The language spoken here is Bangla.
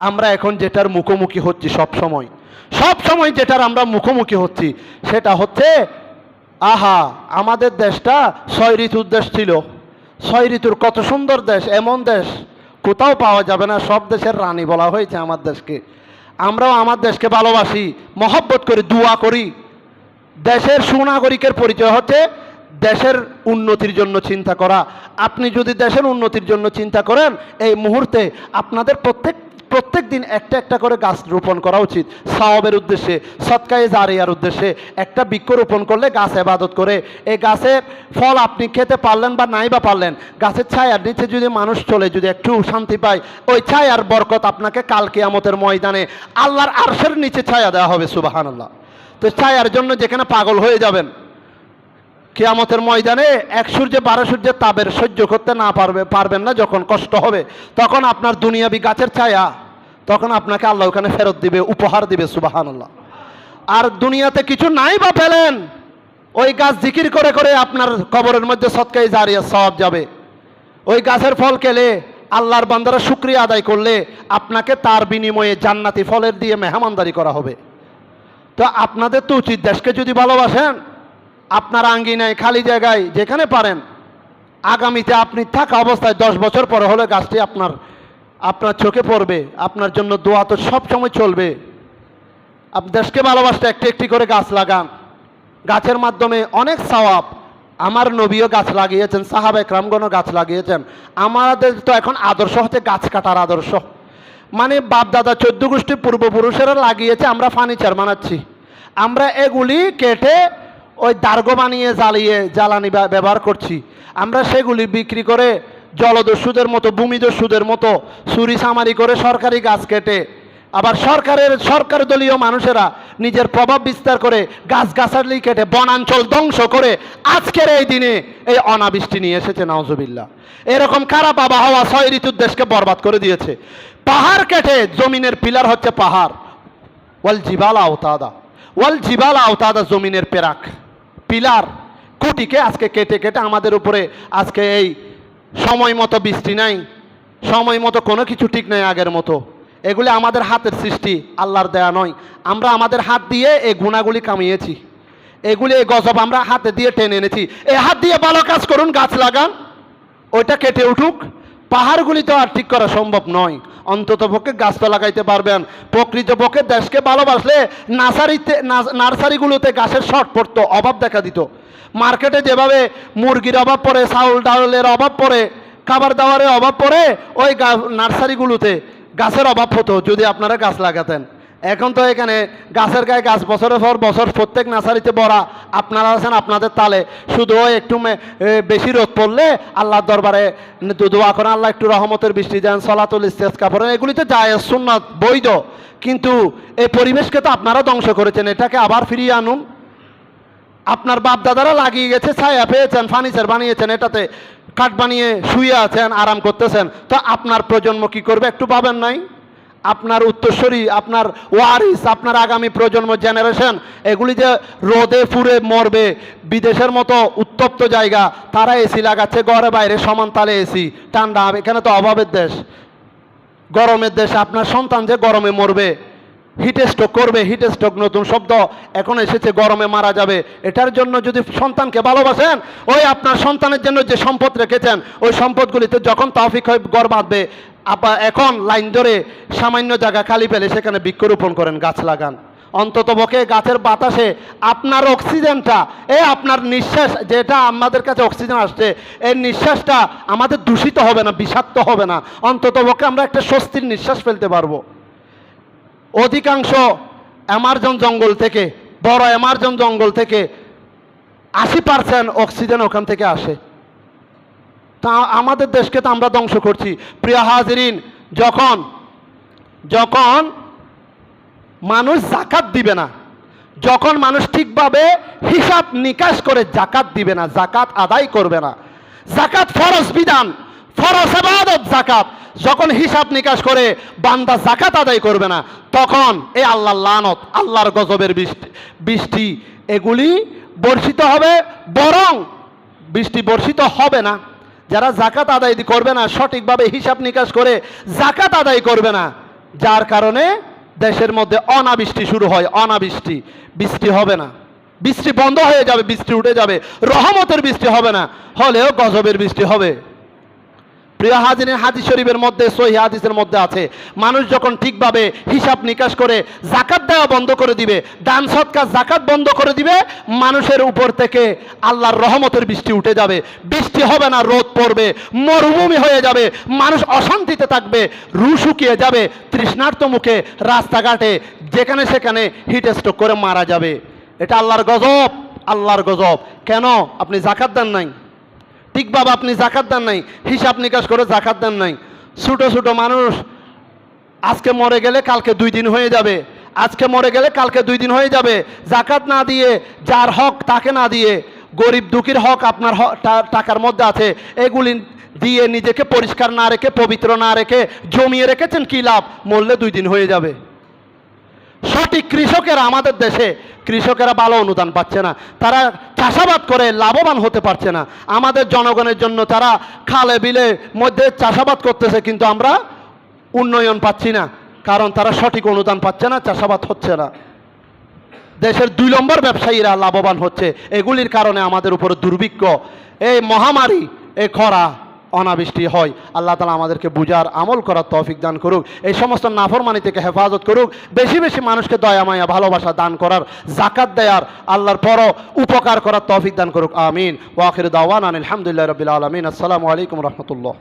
আমরা এখন যেটার মুখোমুখি হচ্ছি সব সময়। সব সময় যেটার আমরা মুখোমুখি হচ্ছি, সেটা হচ্ছে, আহা, আমাদের দেশটা ছয় ঋতুর দেশ ছিল। ছয় ঋতুর কত সুন্দর দেশ, এমন দেশ, কোথাও পাওয়া যাবে না, সব দেশের রানী বলা হয়েছে আমার দেশকে। আমরাও আমার দেশকে ভালোবাসি, মহব্বত করি, দোয়া করি। দেশের সুনাগরিকের পরিচয় হচ্ছে দেশের উন্নতির জন্য চিন্তা করা। আপনি যদি দেশের উন্নতির জন্য চিন্তা করেন, এই মুহূর্তে আপনাদের প্রত্যেক প্রত্যেক দিন একটা একটা করে গাছ রোপণ করা উচিত। সাওয়াবের উদ্দেশ্যে সৎকায়ে জারিয়ার উদ্দেশ্যে একটা বৃক্ষ রোপণ করলে গাছ এবাদত করে। এই গাছের ফল আপনি খেতে পারলেন বা নাই বা পারলেন, গাছের ছায়ার নিচে যদি মানুষ চলে, যদি একটু শান্তি পায়, ওই ছায়ার বরকত আপনাকে কাল কিয়ামতের ময়দানে আল্লাহর আরশের নিচে ছায়া দেওয়া হবে সুবাহান আল্লাহ তো ছায়ার জন্য যেখানে পাগল হয়ে যাবেন, কেয়ামতের ময়দানে এক সূর্যে বারো সূর্যের তাবের সহ্য করতে না পারবে, পারবেন না যখন কষ্ট হবে, তখন আপনার দুনিয়াবি গাছের ছায়া তখন আপনাকে আল্লাহ ওখানে ফেরত দিবে, উপহার দিবে সুবাহান আল্লাহ আর দুনিয়াতে কিছু নাই বা পেলেন ওই গাছ জিকির করে করে আপনার কবরের মধ্যে সৎকাই জারিয়া সব যাবে। ওই গাছের ফল খেলে আল্লাহর বান্দারা শুক্রিয়া আদায় করলে আপনাকে তার বিনিময়ে জান্নাতি ফলের দিয়ে মেহমানদারি করা হবে। তো আপনাদের তো উচিত দেশকে যদি ভালোবাসেন, আপনার আঙ্গিনায় খালি জায়গায় যেখানে পারেন, আগামীতে আপনি থাকা অবস্থায় দশ বছর পরে হলে গাছটি আপনার আপনার চোখে পড়বে, আপনার জন্য দোয়া তো সব সময় চলবে। আপ দেশকে ভালোবাসতে একটি একটি করে গাছ লাগান। গাছের মাধ্যমে অনেক সওয়াব। আমার নবীও গাছ লাগিয়েছেন, সাহাবে ক্রামগণও গাছ লাগিয়েছেন। আমাদের তো এখন আদর্শ হচ্ছে গাছ কাটার আদর্শ। মানে বাপ দাদা চোদ্দ গোষ্ঠী পূর্বপুরুষেরা লাগিয়েছে, আমরা ফার্নিচার বানাচ্ছি। আমরা এগুলি কেটে ওই দার্ঘ বানিয়ে জ্বালিয়ে জ্বালানি ব্যবহার করছি। আমরা সেগুলি বিক্রি করে জলদস্যুদের মতো, ভূমিদস্যুদের মতো চুরি সামারি করে সরকারি গাছ কেটে। আবার সরকারের, সরকার দলীয় মানুষেরা নিজের প্রভাব বিস্তার করে গাছ গাছালি কেটে বনাঞ্চল ধ্বংস করে আজকের এই দিনে এই অনাবৃষ্টি নিয়ে এসেছে নওজবিল্লা এরকম খারাপ আবহাওয়া ছয় ঋতুর দেশকে বরবাদ করে দিয়েছে। পাহাড় কেটে জমিনের পিলার হচ্ছে পাহাড়। ওয়াল জিবাল আওতাদা। ওয়াল জিবাল আওতাদা জমিনের পেরাক। পিলার কুটিকে আজকে কেটে কেটে আমাদের উপরে আজকে এই সময় মতো বৃষ্টি নাই, সময় মতো কোনো কিছু ঠিক নাই আগের মতো। এগুলি আমাদের হাতের সৃষ্টি, আল্লাহর দেয়া নয়। আমরা আমাদের হাত দিয়ে এই গুণাগুলি কামিয়েছি। এগুলি, এই গজব আমরা হাতে দিয়ে টেনে এনেছি। এ হাত দিয়ে ভালো কাজ করুন, গাছ লাগান, ওইটা কেটে উঠুক। পাহাড়গুলি তো আর ঠিক করা সম্ভব নয়। অন্তত পক্ষে গাছ তো লাগাইতে পারবেন। প্রকৃতপক্ষে দেশকে ভালোবাসলে নার্সারিতে নার্সারিগুলোতে গাছের শর্ট পড়তো, অভাব দেখা দিত। মার্কেটে যেভাবে মুরগির অভাব পড়ে, চাউল ডাউলের অভাব পড়ে, খাবার দাবারের অভাব পড়ে, ওই নার্সারিগুলোতে গাছের অভাব হতো, যদি আপনারা গাছ লাগাতেন। এখন তো এখানে গাছের গায়ে গাছ বছরের পর বছর প্রত্যেক নার্সারিতে ভরা আপনারা আছেন আপনাদের তালে। শুধু একটু বেশি রোদ পড়লে আল্লাহর দরবারে দোয়া করেন, আল্লাহ একটু রহমতের বৃষ্টি দেন, সলাতুল ইস্তেজ কাপড়েন এগুলি তো যায় সুন্নাত, বৈধ। কিন্তু এই পরিবেশকে তো আপনারা ধ্বংস করেছেন, এটাকে আবার ফিরিয়ে আনুন। আপনার বাপ দাদারা লাগিয়ে গেছে, ছায়া পেয়েছেন, ফার্নিচার বানিয়েছেন, এটাতে কাঠ বানিয়ে শুয়ে আছেন, আরাম করতেছেন। তো আপনার প্রজন্ম কি করবে একটু পাবেন নাই? আপনার উত্তরস্বরী আপনার ওয়ারিস, আপনার আগামী প্রজন্ম জেনারেশন এগুলি যে রোদে ফুরে মরবে, বিদেশের মতো উত্তপ্ত জায়গা, তারা এসি লাগাচ্ছে, ঘরে বাইরে, সমান তালে এসি ঠান্ডা এখানে তো অভাবের দেশ, গরমের দেশ, আপনার সন্তান যে গরমে মরবে হিট স্ট্রোক করবে, হিট স্ট্রোক নতুন শব্দ। এখন এসেছে, গরমে মারা যাবে। এটার জন্য যদি সন্তানকে ভালোবাসেন, ওই আপনার সন্তানের জন্য যে সম্পদ রেখেছেন, ওই সম্পদগুলিতে যখন তৌফিক হয়ে, গড় বাঁধবে। আপা, এখন লাইন ধরে সামান্য জায়গা খালি পেলে সেখানে বৃক্ষরোপণ করেন, গাছ লাগান। অন্তত পক্ষে গাছের বাতাসে আপনার অক্সিজেনটা, এ আপনার নিঃশ্বাস, যেটা আমাদের কাছে অক্সিজেন আসছে এই নিঃশ্বাসটা আমাদের দূষিত হবে না, বিষাক্ত হবে না। অন্তত পক্ষে আমরা একটা স্বস্তির নিঃশ্বাস ফেলতে পারব। অধিকাংশ অ্যামার্জন জঙ্গল থেকে, বড় অ্যামার্জন জঙ্গল থেকে আশি পার্সেন্ট অক্সিজেন ওখান থেকে আসে। তা আমাদের দেশকে তো আমরা ধ্বংস করছি। প্রিয় হাজিরিন, যখন যখন মানুষ জাকাত দিবে না, যখন মানুষ ঠিকভাবে হিসাব নিকাশ করে জাকাত দিবে না, জাকাত আদায় করবে না, জাকাত ফরজ বিধান। ফরজ এবাদত জাকাত যখন হিসাব নিকাশ করে বান্দা জাকাত আদায় করবে না, তখন এই আল্লাহর লানত, আল্লাহর গজবের বৃষ্টি বৃষ্টি এগুলি বর্ষিত হবে, বরং বৃষ্টি বর্ষিত হবে না। যারা জাকাত আদায় করবে না, সঠিকভাবে হিসাব নিকাশ করে জাকাত আদায় করবে না, যার কারণে দেশের মধ্যে অনাবৃষ্টি শুরু হয়। অনাবৃষ্টি, বৃষ্টি হবে না। বৃষ্টি বন্ধ হয়ে যাবে, বৃষ্টি উঠে যাবে। রহমতের বৃষ্টি হবে না। হলেও গজবের বৃষ্টি হবে। প্রিয় হাজিনের হাদিস শরীফের মধ্যে, সহি হাদিসের মধ্যে আছে, মানুষ যখন ঠিকভাবে হিসাব নিকাশ করে জাকাত দেওয়া বন্ধ করে দিবে, দান সৎকার জাকাত বন্ধ করে দিবে, মানুষের উপর থেকে আল্লাহর রহমতের বৃষ্টি উঠে যাবে। বৃষ্টি হবে না, রোদ পড়বে, মরুভূমি হয়ে যাবে, মানুষ অশান্তিতে থাকবে, রু শুকিয়ে যাবে, তৃষ্ণার্ত মুখে রাস্তাঘাটে, যেখানে সেখানে হিট স্ট্রোক করে মারা যাবে। এটা আল্লাহর গজব আল্লাহর গজব। কেন? আপনি জাকাত দেন নাই। ঠিকভাবে আপনি জাকাত দেন নাই, হিসাব নিকাশ করে জাকাত দেন নাই। ছোটো ছোটো মানুষ, আজকে মরে গেলে কালকে দুই দিন হয়ে যাবে। আজকে মরে গেলে কালকে দুই দিন হয়ে যাবে। জাকাত না দিয়ে, যার হক তাকে না দিয়ে, গরিব দুঃখীর হক আপনার টাকার মধ্যে আছে। এগুলি দিয়ে নিজেকে পরিষ্কার না রেখে, পবিত্র না রেখে, জমিয়ে রেখেছেন কি লাভ? মরলে দুই দিন হয়ে যাবে। সঠিক কৃষকেরা আমাদের দেশে, কৃষকেরা ভালো অনুদান পাচ্ছে না। তারা চাষাবাদ করে লাভবান হতে পারছে না। আমাদের জনগণের জন্য তারা খালে বিলে মধ্যে চাষাবাদ করতেছে, কিন্তু আমরা উন্নয়ন পাচ্ছি না। কারণ তারা সঠিক অনুদান পাচ্ছে না, চাষাবাদ হচ্ছে না। দেশের দুই নম্বর ব্যবসায়ীরা লাভবান হচ্ছে। এগুলির কারণে আমাদের উপরে দুর্ভিক্ষ। এই মহামারী এ খরা অনাবৃষ্টি হয়। আল্লাহ তালা আমাদেরকে বুঝার আমল করার তৌফিক দান করুক। এই সমস্ত নাফরমানি থেকে হেফাজত করুক। বেশি বেশি মানুষকে দয়া, মায়া, ভালোবাসা দান করার জাকাত দেয়ার, আল্লাহর পরও উপকার করার তৌফিক দান করুক। আমিন। ওয়াখির দাওয়ান আলহামদুলিল্লাহ রবিল আলমিন। আসসালামু আলাইকুম রহমতুল্লাহ।